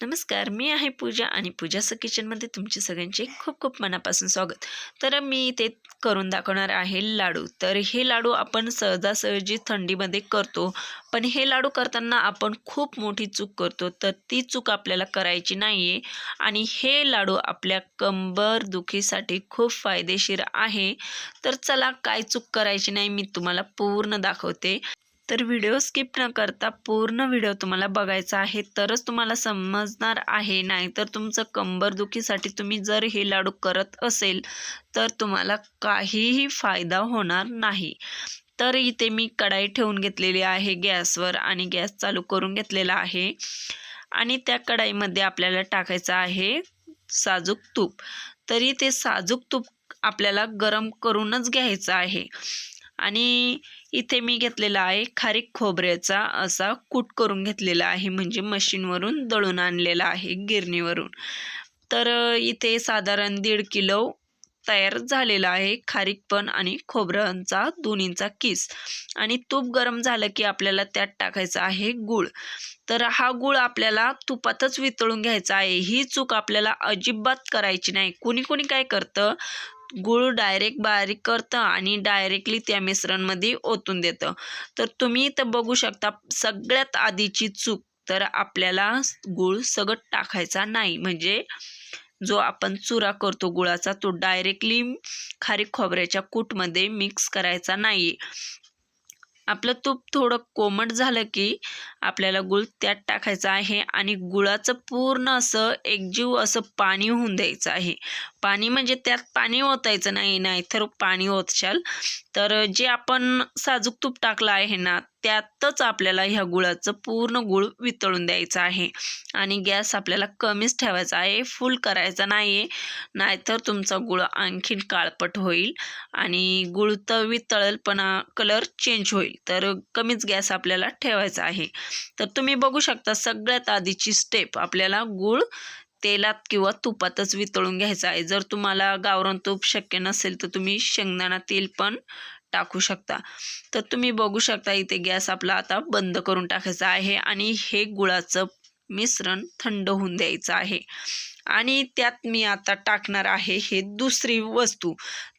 नमस्कार मी आहे पूजा आणि पूजाचं किचनमध्ये तुमचे सगळ्यांचे खूप खूप मनापासून स्वागत. तर मी ते करून दाखवणार आहे लाडू. तर हे लाडू आपण सहजासहजी थंडीमध्ये करतो. पण हे लाडू करताना आपण खूप मोठी चूक करतो. तर ती चूक आपल्याला करायची नाही आहे आणि हे लाडू आपल्या कंबर दुखीसाठी खूप फायदेशीर आहे. तर चला काय चूक करायची नाही मी तुम्हाला पूर्ण दाखवते. तर व्हिडिओ स्किप न करता पूर्ण व्हिडिओ तुम्हाला बघायचा आहे तरच तुम्हाला समजणार आहे. नाही तर तुमचं कंबरदुखीसाठी तुम्ही जर हे लाडू करत असेल तर तुम्हाला काहीही फायदा होणार नाही. तर इथे मी कढाई ठेवून घेतलेली आहे गॅसवर आणि गॅस चालू करून घेतलेला आहे. आणि त्या कढाईमध्ये आपल्याला टाकायचं आहे साजूक तूप. तरी ते साजूक तूप आपल्याला गरम करूनच घ्यायचं आहे. आणि इथे मी घेतलेला आहे खारीक खोबऱ्याचा असा कूट करून घेतलेला आहे म्हणजे मशीनवरून दळून आणलेला आहे गिरणीवरून. तर इथे साधारण दीड किलो तयार झालेला आहे खारीक पण आणि खोबऱ्यांचा दोन्हींचा किस. आणि तूप गरम झालं की आपल्याला त्यात टाकायचं आहे गूळ. तर हा गूळ आपल्याला तुपातच वितळून घ्यायचा आहे. ही चूक आपल्याला अजिबात करायची नाही. कोणी कोणी काय करतं गूळ डायरेक्ट बारीक करतं आणि डायरेक्टली त्या मिश्रणमध्ये ओतून देतं. तर तुम्ही इथं बघू शकता सगळ्यात आधीची चूक तर आपल्याला गूळ सगळं टाकायचा नाही. म्हणजे जो आपण चुरा करतो गुळाचा तो डायरेक्टली खारीक खोबऱ्याच्या कूटमध्ये मिक्स करायचा नाही. आपलं तूप थोडं कोमट झालं की आपल्याला गुळ त्यात टाकायचा आहे आणि गुळाचं पूर्ण असं एकजीव असं पाणी होऊन द्यायचं आहे. पाणी म्हणजे त्यात पाणी ओतायचं नाही नाही तर पाणी ओतशाल. तर जे आपण साजूक तूप टाकलं आहे ना त्यातच आपल्याला ह्या गुळाचं पूर्ण गुळ वितळून द्यायचं आहे. आणि गॅस आपल्याला कमीच ठेवायचा आहे. फुल करायचा नाही आहे नाहीतर तुमचा गुळ आणखीन काळपट होईल. आणि गुळ तर वितळेल पण कलर चेंज होईल. तर कमीच गॅस आपल्याला ठेवायचा आहे. तर तुम्ही बघू शकता सगळ्यात आधीची स्टेप आपल्याला गूळ तेलात किंवा तुपातच वितळून घ्यायचं आहे. जर तुम्हाला गावरान तूप शक्य नसेल तर तुम्ही शेंगदाणा तेल पण टाकू शकता. तर तुम्ही बघू शकता इथे गॅस आपला आता बंद करून टाकायचा आहे आणि हे गुळाचं मिश्रण थंड होऊन द्यायचं आहे. आणि त्यात मी आता टाकणार आहे हे दुसरी वस्तू.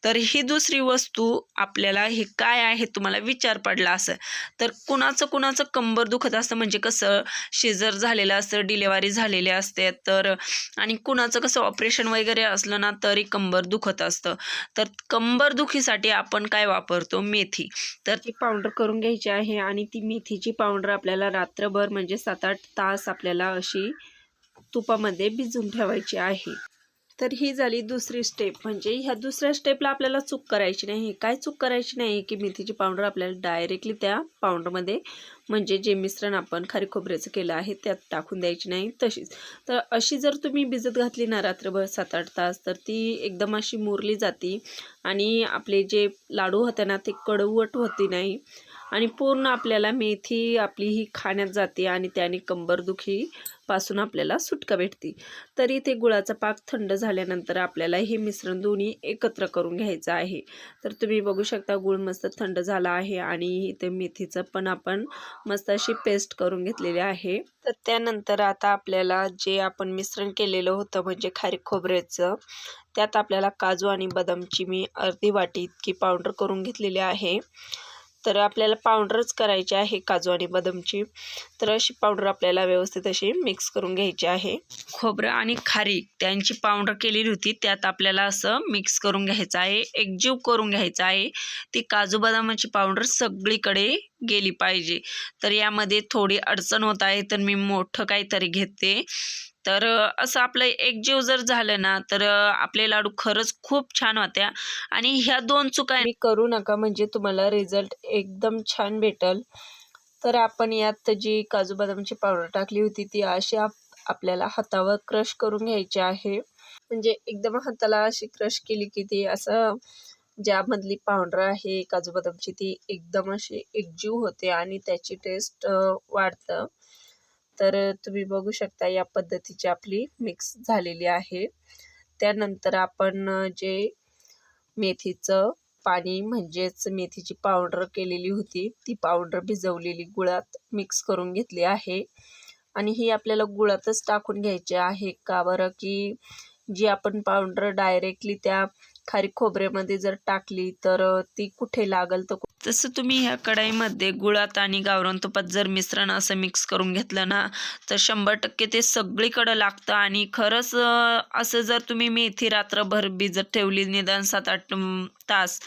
तर ही दुसरी वस्तू आपल्याला हे काय आहे तुम्हाला विचार पडला असं. तर कुणाचं कुणाचं कंबर दुखत असतं म्हणजे कसं शेजर झालेलं असतं डिलेवरी झालेले असते तर आणि कुणाचं कसं ऑपरेशन वगैरे असलं ना तरी कंबर दुखत असतं. तर कंबर दुखीसाठी आपण काय वापरतो? मेथी. तर ती पावडर करून घ्यायची आहे आणि ती मेथीची पावडर आपल्याला रात्रभर म्हणजे सात आठ तास आपल्याला अशी तुपामध्ये भिजून ठेवायची आहे. तर ही झाली दुसरी स्टेप म्हणजे ह्या दुसऱ्या स्टेपला आपल्याला चूक करायची नाही. काय चूक करायची नाही की मेथीची पावडर आपल्याला डायरेक्टली त्या पावडरमध्ये म्हणजे जे मिश्रण आपण खारी खोबऱ्याचं केलं आहे त्यात टाकून द्यायची नाही. तशीच. तर अशी जर तुम्ही भिजत घातली ना रात्रभर सात आठ तास तर ती एकदम अशी मुरली जाते आणि आपले जे लाडू होते ना ते कडवट होती नाही. आणि पूर्ण आपल्याला मेथी आपली ही खाण्यात जाते आणि त्याने कंबरदुखी पासून आपल्याला सुटका भेटते. तरी इथे गुळाचा पाक थंड झाल्यानंतर आपल्याला हे मिश्रण दोन्ही एकत्र करून घ्यायचं आहे. तर तुम्ही बघू शकता गुळ मस्त थंड झाला आहे आणि इथे मेथीचं पण आपण मस्त अशी पेस्ट करून घेतलेली आहे. तर त्यानंतर आता आपल्याला जे आपण मिश्रण केलेलं होतं म्हणजे खारी खोबऱ्याचं त्यात आपल्याला काजू आणि बदामची मी अर्धी वाटी इतकी पावडर करून घेतलेली आहे. तर आपल्याला पावडरच करायची आहे काजू आणि बदामची. तर अशी पावडर आपल्याला व्यवस्थित अशी मिक्स करून घ्यायची आहे. खोबरं आणि खारीक त्यांची पावडर केलेली होती त्यात आपल्याला असं मिक्स करून घ्यायचं आहे. एकजीव करून घ्यायचं आहे. ती काजू बदामाची पावडर सगळीकडे गेली पाहिजे. तर यामध्ये थोडी अडचण होत आहे तर मी मोठं काहीतरी घेते. तर असं आपलं एकजीव जर झालं ना तर आपले लाडू खरंच खूप छान होत्या. आणि ह्या दोन चुका करू नका म्हणजे तुम्हाला रिझल्ट एकदम छान भेटल. तर आपण यात जी काजू बदामची पावडर टाकली होती ती अशी आप आपल्याला हातावर क्रश करून घ्यायची आहे. म्हणजे एकदम हाताला अशी क्रश केली की ती असं ज्यामधली पावडर आहे काजू बदामची ती एकदम अशी एकजीव होते आणि त्याची टेस्ट वाढतं. तर तुम्ही बघू शकता या पद्धतीची आपली मिक्स झालेली आहे. त्यानंतर आपण जे मेथीचं पाणी म्हणजेच मेथीची पावडर केलेली होती ती पावडर भिजवलेली गुळात मिक्स करून घेतली आहे. आणि ही आपल्याला गुळातच टाकून घ्यायची आहे. का बरं? की जी आपण पावडर डायरेक्टली त्या खारी खोबऱ्यामध्ये जर टाकली तर ती कुठे लागल तर तसं तुम्ही ह्या कढाईमध्ये गुळात आणि गावरान तुपात जर मिश्रण असं मिक्स करून घेतलं ना तर शंभर टक्के ते सगळीकडं लागतं आणि खरंच असं जर तुम्ही मेथी रात्रभर भिजत ठेवली निदान सात आठ तास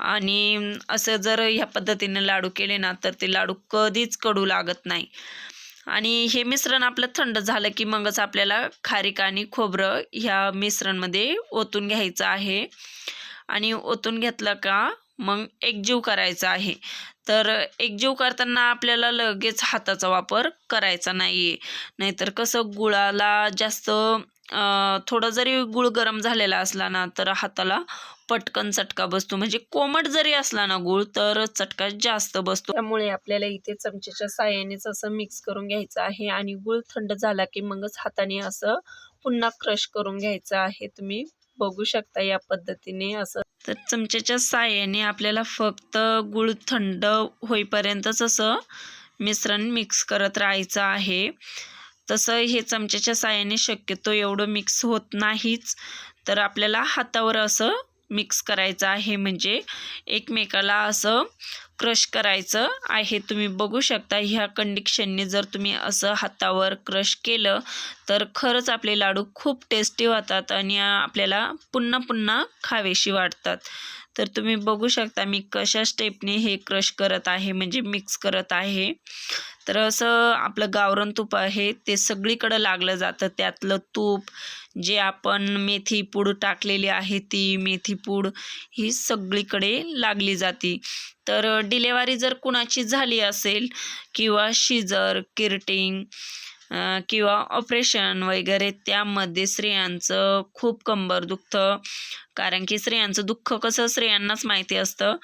आणि असं जर ह्या पद्धतीने लाडू केले ना तर ते लाडू कधीच कडू लागत नाही. आणि हे मिश्रण आपलं थंड झालं की मगच आपल्याला खारीक आणि खोबरं ह्या मिश्रणमध्ये ओतून घ्यायचं आहे. आणि ओतून घेतलं का मग एकजीव करायचा आहे. तर एकजीव करताना आपल्याला लगेच हाताचा वापर करायचा नाही आहे नाहीतर कसं गुळाला जास्त थोडं जरी गुळ गरम झालेला असला ना तर हाताला पटकन चटका बसतो. म्हणजे कोमट जरी असला ना गुळ तर चटका जास्त बसतो. त्यामुळे आपल्याला इथे चमच्याच्या साह्यानेच असं मिक्स करून घ्यायचं आहे आणि गुळ थंड झाला की मगच हाताने असं पुन्हा क्रश करून घ्यायचं आहे. तुम्ही बघू शकता या पद्धतीने असं. तर चमच्याच्या साह्याने आपल्याला फक्त गुळ थंड होईपर्यंतच असं मिश्रण मिक्स करत राहायचं आहे. तसं हे चमच्याच्या साह्याने शक्यतो एवढं मिक्स होत नाहीच. तर आपल्याला हातावर असं मिक्स करायचं आहे. म्हणजे एकमेकाला असं क्रश करायचं आहे. तुम्ही बघू शकता ह्या कंडिक्शनने जर तुम्ही असं हातावर क्रश केलं तर खरंच आपले लाडू खूप टेस्टी होतात आणि आपल्याला पुन्हा पुन्हा खावेशी वाटतात. तर तुम्ही बघू शकता मी कशा स्टेपने हे क्रश करत आहे. म्हणजे मिक्स करत आहे. तर असं आपलं गावरण तूप आहे ते सगळीकडं लागलं जातं. त्यातलं तूप जे आपण मेथी पूड टाकलेली आहे ती मेथी पूड ही सगळीकडे लागली जाते. तर डिलेवरी जर कुणाची झाली असेल किंवा शिजर किरटिंग किंवा ऑपरेशन वगैरे त्यामध्ये स्त्रियांचं खूप कंबर दुखतं. कारण की स्त्रियांचं दुःख कसं स्त्रियांनाच माहिती असतं.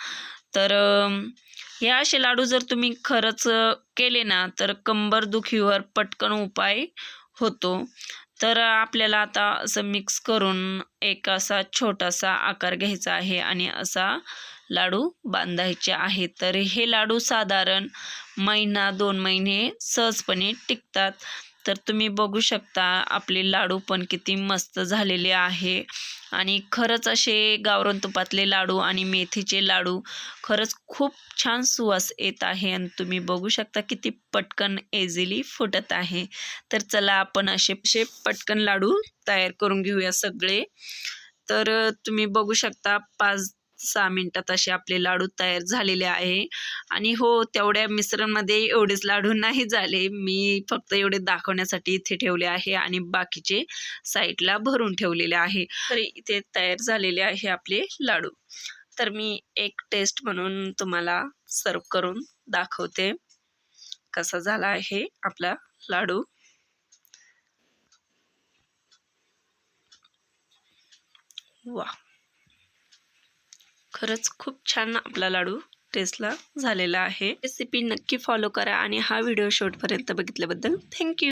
तर हे असे लाडू जर तुम्ही खरंच केले ना तर कंबर दुखीवर पटकन उपाय होतो. तर आपल्याला आता असं मिक्स करून एक असा छोटासा आकार घ्यायचा आहे आणि असा लाडू बांधायचे आहे. तर हे लाडू साधारण महिना दोन महिने सहजपणे टिकतात. तर तुम्ही बघू शकता आपले लाडू पण किती मस्त झालेले आहे. आणि खरंच असे गावरण तुपातले लाडू आणि मेथीचे लाडू खरंच खूप छान सुवास येत आहे आणि तुम्ही बघू शकता किती पटकन एझिली फुटत आहे. तर चला आपण असे असे पटकन लाडू तयार करून घेऊया सगळे. तर तुम्ही बघू शकता पाच पाच सहा मिनटात असे आपले लाडू तयार झालेले आहे. आणि हो तेवढ्या मिश्रणमध्ये एवढेच लाडू नाही झाले. मी फक्त एवढे दाखवण्यासाठी इथे ठेवले आहे आणि बाकीचे साईडला भरून ठेवलेले आहे. तर इथे तयार झालेले आहे आपले लाडू. तर मी एक टेस्ट म्हणून तुम्हाला सर्व करून दाखवते. कसा झाला आहे आपला लाडू? वा खरंच खूप छान आपला लाडू टेस्टला झालेला आहे. रेसिपी नक्की फॉलो करा आणि हा व्हिडिओ शेवटपर्यंत बघितल्याबद्दल थँक्यू